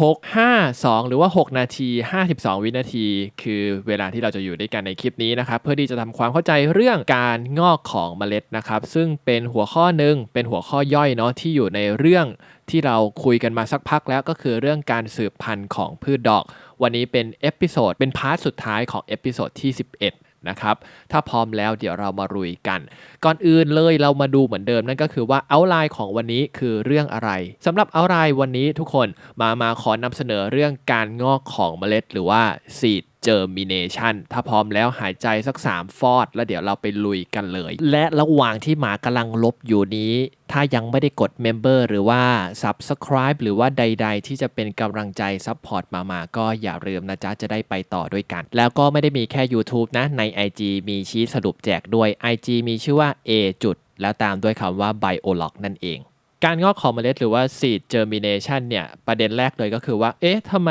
6 5 2 หรือว่า 6 นาที 52 วินาที คือเวลาที่เราจะอยู่ด้วยกันในคลิปนี้นะครับ เพื่อที่จะทำความเข้าใจเรื่องการงอกของเมล็ดนะครับ ซึ่งเป็นหัวข้อหนึ่งเป็นหัวข้อย่อยเนาะที่อยู่ในเรื่องที่เราคุยกันมาสักพักแล้วก็คือเรื่องการสืบพันธุ์ของพืชดอก วันนี้เป็นเอพิโซดเป็นพาร์ทสุดท้ายของเอพิโซดที่ 11 นะครับ ถ้าพร้อมแล้วเดี๋ยวเรามารุยกัน ก่อนอื่นเลยเรามาดูเหมือนเดิมนั่นก็คือว่าเอาไลน์ของวันนี้คือเรื่องอะไรสำหรับเอาไลน์วันนี้ทุกคนมามาขอนำเสนอเรื่องการงอกของเมล็ดหรือว่า seed germination ถ้าพร้อมแล้วหายใจสัก 3 ฟอด แล้วเดี๋ยวเราไปลุยกันเลย และระหว่างที่หมากำลังลบอยู่นี้ ถ้ายังไม่ได้กด Member หรือว่า Subscribe หรือว่าใด ๆ ที่จะเป็นกำลังใจ Support มามาก็อย่าลืมนะจ๊ะ จะได้ไปต่อด้วยกัน แล้วก็ไม่ได้มีแค่ YouTube นะ ใน IG มีชี้สรุปแจกด้วย IG มีชื่อว่า A จุดแล้วตามด้วยคำว่า Biolog นั่นเองการงอกของเมล็ดหรือว่า seed germination เนี่ย ประเด็นแรกเลยก็คือว่า เอ๊ะทำไม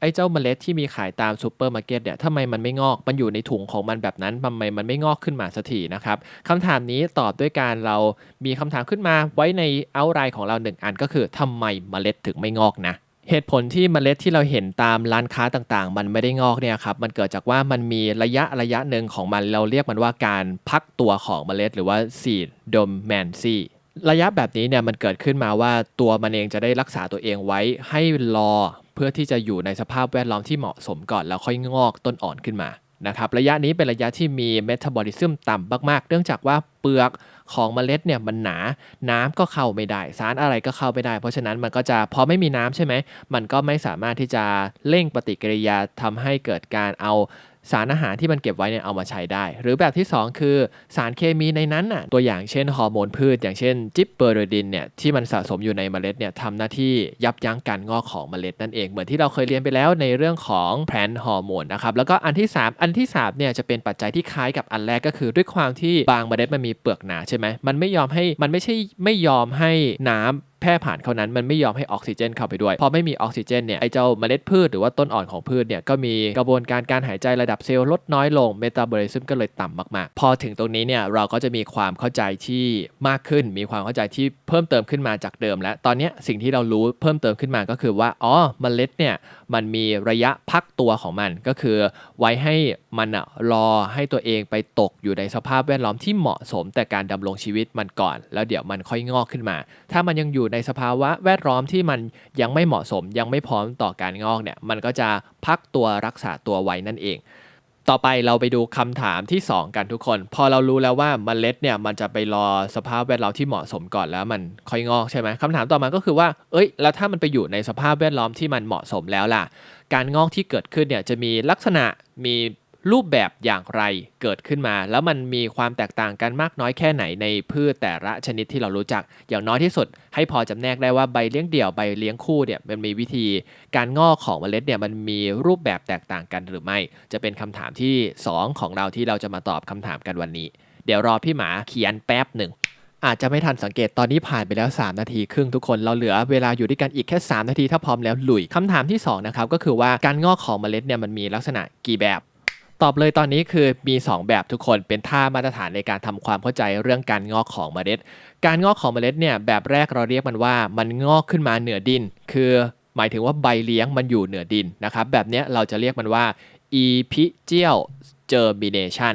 ไอ้เจ้าเมล็ดที่มีขายตามซูเปอร์มาร์เก็ตเนี่ยทำไมมันไม่งอก มันอยู่ในถุงของมันแบบนั้นทำไมมันไม่งอกขึ้นมาสักทีนะครับคำถามนี้ตอบด้วยการเรามีคำถามขึ้นมาไว้ในเอาไลน์ของเราหนึ่งอันก็คือทำไมเมล็ดถึงไม่งอกนะเหตุผลที่เมล็ดที่เราเห็นตามร้านค้าต่างๆ มันไม่ได้งอกเนี่ยครับ มันเกิดจากว่ามันมีระยะระยะหนึ่งของมันเราเรียกมันว่าการพักตัวของเมล็ดหรือว่า seed dormancy ระยะแบบนี้เนี่ยมันเกิดขึ้นมาว่าตัวมันเองจะได้รักษาตัวเองไว้ให้รอ เพื่อที่จะอยู่ในสภาพแวดล้อมที่เหมาะสมก่อนแล้วค่อยงอกต้นอ่อนขึ้นมานะครับระยะนี้เป็นระยะที่มีเมตาบอลิซึมต่ำมากๆ เนื่องจากว่าเปลือกของเมล็ดเนี่ยมันหนา น้ำก็เข้าไม่ได้ สารอะไรก็เข้าไม่ได้ เพราะฉะนั้นมันก็จะพอไม่มีน้ำใช่ไหม มันก็ไม่สามารถที่จะเร่งปฏิกิริยาทำให้เกิดการเอา สารอาหารที่มันเก็บไว้เนี่ยเอามาใช้ได้ หรือแบบที่ 2 คือสารเคมีในนั้นน่ะตัวอย่างเช่นฮอร์โมนพืช อย่างเช่นจิปเปอร์โรดินเนี่ยที่มันสะสมอยู่ในเมล็ดเนี่ยทำหน้าที่ยับยั้งการงอกของเมล็ดนั่นเอง เหมือนที่เราเคยเรียนไปแล้วในเรื่องของแพลนฮอร์โมนนะครับแล้วก็อันที่ 3 อันที่3เนี่ยจะเป็นปัจจัยที่คล้ายกับอันแรกก็คือด้วยความที่บางเมล็ดมันมีเปลือกหนาใช่ไหมมันไม่ยอมให้มันไม่ใช่ไม่ยอมให้น้ำแพ ร่ผ่านเขานั้นมันไม่ยอมให้ออกซิเจนเข้าไปด้วย พอไม่มีออกซิเจนเนี่ยไอเจ้าเมล็ดพืชหรือว่าต้นอ่อนของพืชเนี่ยก็มีกระบวนการการหายใจระดับเซลล์ลดน้อยลงเมตาบอลิซึมก็เลยต่ำมากๆ พอถึงตรงนี้เนี่ยเราก็จะมีความเข้าใจที่มากขึ้น มีความเข้าใจที่เพิ่มเติมขึ้นมาจากเดิม และตอนนี้สิ่งที่เรารู้เพิ่มเติมขึ้นมาก็คือว่าอ๋อเมล็ดเนี่ยมันมีระยะพักตัวของมันก็คือไว้ให้มันอะรอให้ตัวเองไปตกอยู่ในสภาพแวดล้อมที่เหมาะสมแต่การดำรงชีวิตมันก่อน แล้วเดี๋ยวมันค่อยงอกขึ้นมา ถ้ามันยังอยู่ในในสภาวะแวดล้อมที่มันยังไม่เหมาะสม ยังไม่พร้อมต่อการงอกเนี่ยมันก็จะพักตัวรักษาตัวไว้นั่นเอง ต่อไปเราไปดูคำถามที่ 2 กันทุกคน พอเรารู้แล้วว่าเมล็ดเนี่ยมันจะไปรอสภาพแวดล้อมที่เหมาะสมก่อนแล้วมันค่อยงอกใช่ไหมคำถามต่อมาก็คือว่า เอ้ย แล้วถ้ามันไปอยู่ในสภาพแวดล้อมที่มันเหมาะสมแล้วล่ะ การงอกที่เกิดขึ้นเนี่ยจะมีลักษณะมี รูปแบบอย่างไรเกิดขึ้นมา แล้วมันมีความแตกต่างกันมากน้อยแค่ไหนในพืชแต่ละชนิดที่เรารู้จัก อย่างน้อยที่สุด ให้พอจำแนกได้ว่าใบเลี้ยงเดี่ยวใบเลี้ยงคู่เนี่ยมันมีวิธี การงอกของเมล็ดเนี่ยมันมีรูปแบบแตกต่างกันหรือไม่ จะเป็นคำถามที่ 2 ของเราที่เราจะมาตอบคำถามกันวันนี้ เดี๋ยวรอพี่หมาเขียนแป๊บหนึ่งอาจจะไม่ทันสังเกตตอนนี้ผ่านไปแล้ว 3 นาทีครึ่งทุกคนเราเหลือเวลาอยู่ด้วยกันอีกแค่ 3 นาทีถ้าพร้อมแล้วลุยคำถามที่ 2 นะครับ ก็คือว่าการงอกของเมล็ดเนี่ยมันมีลักษณะกี่แบบ ตอบเลยตอนนี้คือมี 2 แบบทุกคนเป็นท่ามาตรฐานในการทำความเข้าใจเรื่องการงอกของเมล็ด การงอกของเมล็ดเนี่ยแบบแรกเราเรียกมันว่ามันงอกขึ้นมาเหนือดิน คือหมายถึงว่าใบเลี้ยงมันอยู่เหนือดินนะครับแบบนี้เราจะเรียกมันว่า epigeal germination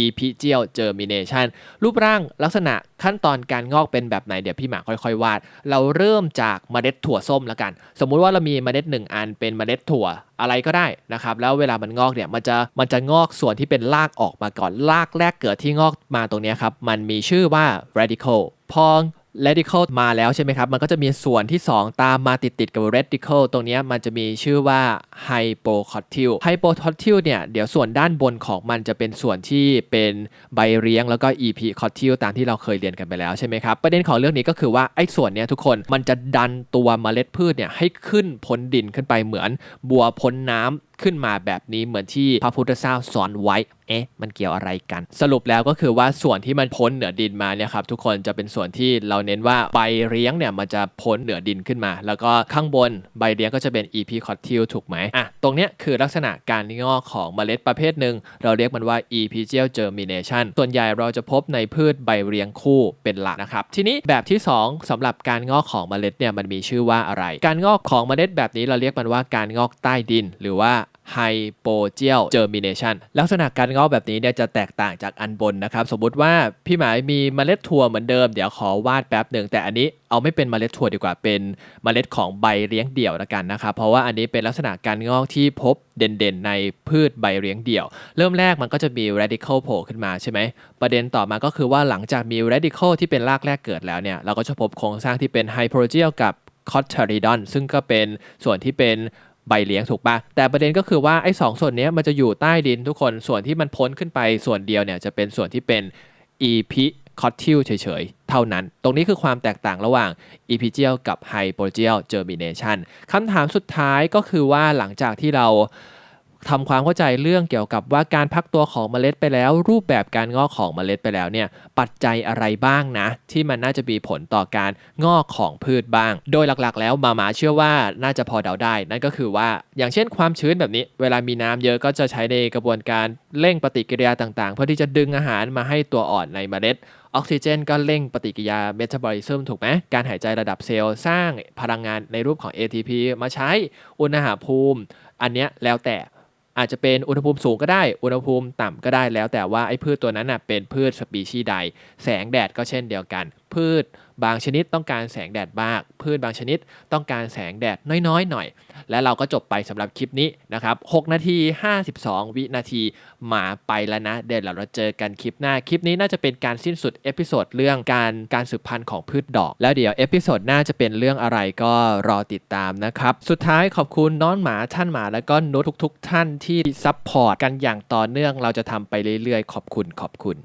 epigeal germination รูปร่างลักษณะขั้นตอนการงอกเป็นแบบไหนเดี๋ยวพี่หมาค่อยๆวาด เราเริ่มจากเมล็ดถั่วส้มแล้วกัน สมมุติว่าเรามีเมล็ดหนึ่งอันเป็นเมล็ดถั่วอะไรก็ได้นะครับแล้วเวลามันงอกเนี่ยมันจะมันจะงอกส่วนที่เป็นรากออกมาก่อนรากแรกเกิดที่งอกมาตรงนี้ครับมันมีชื่อว่า radical พอง radical มาแล้วใช่ไหมครับ มันก็จะมีส่วนที่ 2 ตามมาติดติดๆกับ radical ตรงนี้มันจะมีชื่อว่า hypocotyl hypocotyl เนี่ยเดี๋ยวส่วนด้านบนของมันจะเป็นส่วนที่เป็นใบเลี้ยงแล้วก็ epicotyl ตามที่เราเคยเรียนกันไปแล้วใช่ไหมครับ ประเด็นของเรื่องนี้ก็คือว่าไอ้ส่วนเนี้ยทุกคนมันจะดันตัวเมล็ดพืชเนี่ยให้ขึ้นพ้นดินขึ้นไปเหมือนบัวพ้นน้ำ ขึ้นมาแบบนี้เหมือนที่พระพุทธเจ้าสอนไว้ เอ๊ะ มันเกี่ยวอะไรกัน สรุปแล้วก็คือว่าส่วนที่มันพ้นเหนือดินมาเนี่ยครับทุกคนจะเป็นส่วนที่เราเน้นว่าใบเลี้ยงเนี่ยมันจะพ้นเหนือดินขึ้นมา แล้วก็ข้างบนใบเลี้ยงก็จะเป็น EP c o t t i l ถูกไหมอะตรงเนี้ยคือลักษณะการงอกของเมล็ดประเภทหนึ่ง เราเรียกมันว่า epigeal germination ส่วนใหญ่เราจะพบในพืชใบเรียงคู่เป็นหลักนะครับ ทีนี้แบบที่ 2สำหรับการงอกของเมล็ดเนี่ยมันมีชื่อว่าอะไร การงอกของเมล็ดแบบนี้เราเรียกมันว่าการงอกใต้ดิน หรือว่า hypogeal germination ลักษณะการงอกแบบนี้เนี่ยจะแตกต่างจากอันบนนะครับ สมมุติว่าพี่หมายมีเมล็ดถั่วเหมือนเดิม เดี๋ยวขอวาดแป๊บหนึ่งแต่อันนี้เอาไม่เป็นเมล็ดถั่วดีกว่าเป็นเมล็ดของใบเลี้ยงเดี่ยวละกันนะครับ เพราะว่าอันนี้เป็นลักษณะการงอกที่พบเด่นๆ ในพืชใบเลี้ยงเดี่ยว เริ่มแรกมันก็จะมี radical โผล่ขึ้นมาใช่ไหม ประเด็นต่อมาก็คือว่าหลังจากมี radical ที่เป็นรากแรกเกิดแล้วเนี่ยเราก็จะพบโครงสร้างที่เป็น hypogeal กับ cotyledon ซึ่งก็เป็นส่วนที่เป็น ใบเลี้ยงถูกปะแต่ประเด็นก็คือว่าไอ้สองส่วนนี้มันจะอยู่ใต้ดินทุกคนส่วนที่มันพ้นขึ้นไปส่วนเดียวเนี่ยจะเป็นส่วนที่เป็น epicotyl เฉยๆ เท่านั้น ตรงนี้คือความแตกต่างระหว่าง epigeal กับ hypogeal germination คำถามสุดท้ายก็คือว่าหลังจากที่เรา ทำความเข้าใจเรื่องเกี่ยวกับว่าการพักตัวของเมล็ดไปแล้ว รูปแบบการงอกของเมล็ดไปแล้วเนี่ยปัจจัยอะไรบ้างนะ ที่มันน่าจะมีผลต่อการงอกของพืชบ้าง โดยหลักๆ แล้วมามาเชื่อว่าน่าจะพอเดาได้ นั่นก็คือว่าอย่างเช่นความชื้นแบบนี้ เวลามีน้ำเยอะก็จะใช้ในกระบวนการเร่งปฏิกิริยาต่างๆ เพื่อที่จะดึงอาหารมาให้ตัวอ่อนในเมล็ดออกซิเจนก็เร่งปฏิกิริยาเมตาบอลิซึมถูกไหมการหายใจระดับเซลล์สร้างพลังงานในรูปของ ATP มาใช้อุณหภูมิ อันเนี้ยแล้วแต่ อาจจะเป็นอุณหภูมิสูงก็ได้ อุณหภูมิต่ำก็ได้แล้วแต่ว่าไอ้พืชตัวนั้นน่ะเป็นพืชสปีชีส์ใด แสงแดดก็เช่นเดียวกัน พืช บางชนิดต้องการแสงแดดมาก พืชบางชนิดต้องการแสงแดดน้อยๆหน่อย และเราก็จบไปสำหรับคลิปนี้นะครับ 6 นาที 52 วินาทีมาไปแล้วนะ เดี๋ยวเราเจอกันคลิปหน้า คลิปนี้น่าจะเป็นการสิ้นสุดเอพิโซดเรื่องการการสืบพันธุ์ของพืชดอก แล้วเดี๋ยวเอพิโซดหน้าจะเป็นเรื่องอะไรก็รอติดตามนะครับ สุดท้ายขอบคุณน้องหมาท่านหมาแล้วก็นุชทุก ๆ ท่านที่ซัพพอร์ตกันอย่างต่อเนื่องเราจะทำไปเรื่อยๆ ขอบคุณขอบคุณ